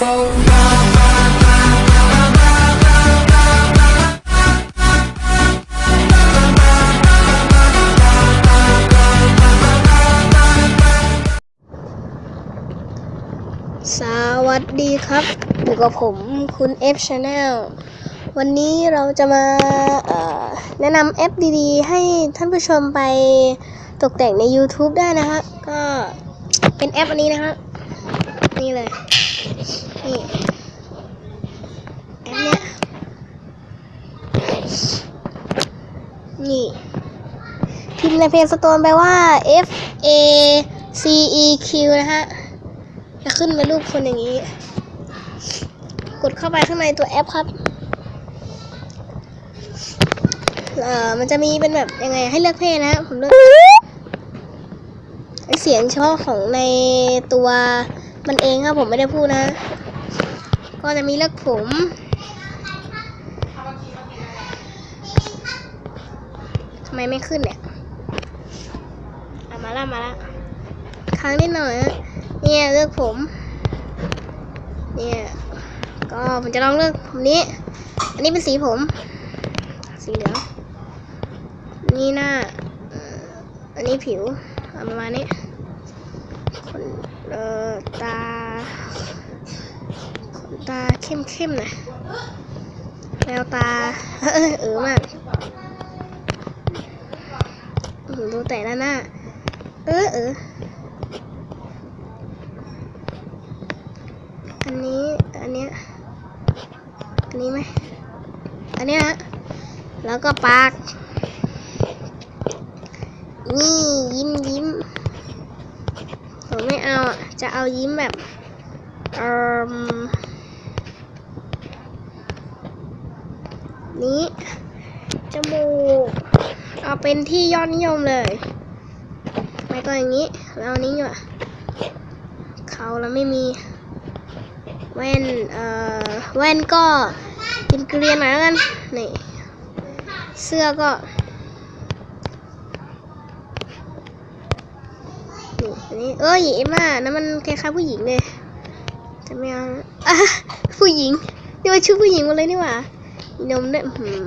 สวัสดีครับอยู่กับผมคุณ F Channel วันนี้เราจะมาแนะนำแอปดีๆ ให้ท่านผู้ชมไปตกแต่งใน YouTube ได้นะฮะก็เป็นแอปอันนี้นะฮะนี่เลย นี่อปเนี้ยนี่ พิมพ์ในเพจสโตนแปลว่า F A C E Q นะฮะ จะขึ้นเป็นรูปคนอย่างนี้ กดเข้าไปข้างในตัวแอปครับเอ่อมันจะมีเป็นแบบยังไงให้เลือกเพศนะผมเลือกเสียงเฉพาะของในตัวมันเองครับผมไม่ได้พูดนะ ก็จะมีเลือกผม ทำไมไม่ขึ้นเนี่ยมาละมาละค้างนิดหน่อยเนี่ยเลือกผม เนี่ย ก็ผมจะลองเลือกผมนี้ อันนี้เป็นสีผม สีเหลือง นี่หน้า อันนี้ผิวเอาประมาณนี้เอ่อตาขนตา เข้มๆน่ยแววตาเออเออมากดูแต่ละหน้า เออเอออันนี้อันเนี้ยอันนี้ไหมอันเนี้ยแล้วก็ปาก นี่ยิ้มยิ้มผมไม่เอาจะเอายิ้มแบบเอ่ม นี้ จมูก เอาเป็นที่ยอดนิยมเลย ไม่ก็อย่างนี้ แล้วนี้ดีกว่าเขาแล้วไม่มี แว่น เอ่อ แว่นก็เป็นเกลียนหน่อยแล้วกัน นี่ เสื้อก็นี่อันนี้เอ้ยเอ็มม่านั่นมันคล้ายๆผู้หญิงเลยจะไม่เอาอะผู้หญิงนี่มันชุดผู้หญิงหมดเลยนี่หว่า นมด้วยหือ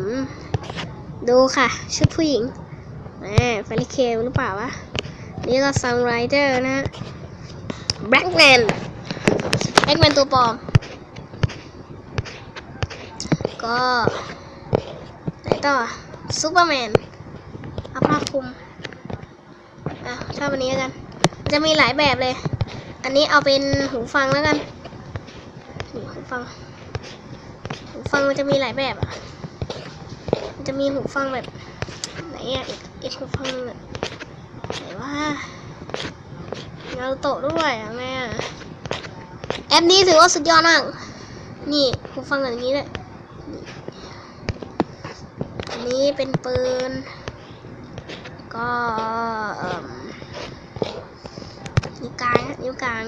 ดูค่ะ ชุดผู้หญิงแหมฟาริเคหรือเปล่าวะ นี่ก็ซันไรเดอร์นะแบล็กแมนแบล็กแมนตัวปลอม ก็ไหนต่อซูเปอร์แมนเอาผ้าคลุมอะชอบอันนี้แล้วกัน จะมีหลายแบบเลย อันนี้เอาเป็นหูฟังแล้วกันนี่หูฟัง ฟังมันจะมีหลายแบบอะ มันจะมีหูฟังแบบ ไหนอะอีกอีกหูฟังหนึงอะไหนว่าเงาโตด้วยอะแม่แอปนี้ถือว่าสุดยอดมาก นี่หูฟังแบบนี้เลยนี่อันนี้เป็นปืน ก็อ่มนิ้วกลางนิ้วกลาง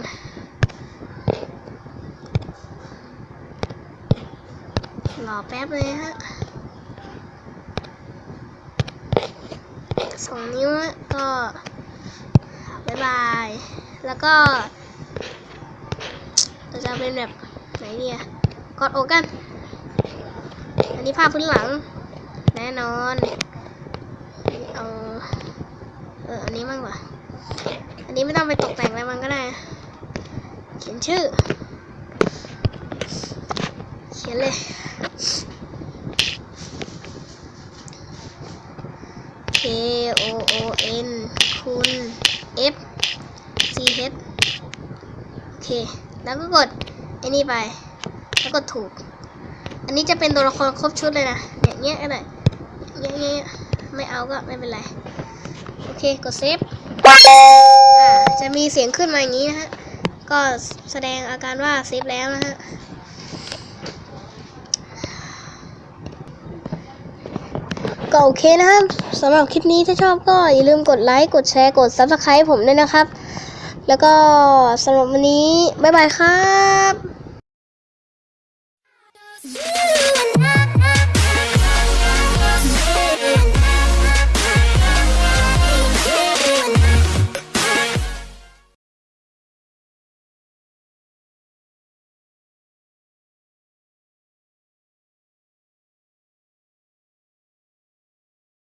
รอแป๊บเลยฮะสองนิ้วก็บายบาย แล้วก็เราจะเป็นแบบไหนเนี่ยกอดอกกัน อันนี้ผ้าพพื้นหลัง แน่นอนเอาเอออันนี้มั่งกว่า อันนี้ไม่ต้องไปตกแต่งอะไรมันก็ได้ เขียนชื่อ ขียนเลย K O O N คุณ F C H โอเค แล้วก็กดไอ้นี่ไป แล้วกดถูก อันนี้จะเป็นตัวละครครบชุดเลยนะเนี่ยเงี้ยก็ได้เงี้ยเงี้ยเงี้ยไม่เอาก็ไม่เป็นไร โอเค กดเซฟจะมีเสียงขึ้นมาอย่างนี้นะฮะ ก็แสดงอาการว่าเซฟแล้วนะฮะ ก็โอเคนะครับสำหรับคลิปนี้ถ้าชอบก็อย่าลืมกดไลค์กดแชร์กด Subscribe ผมด้วยนะครับ แล้วก็สำหรับวันนี้ บ๊ายบายครับ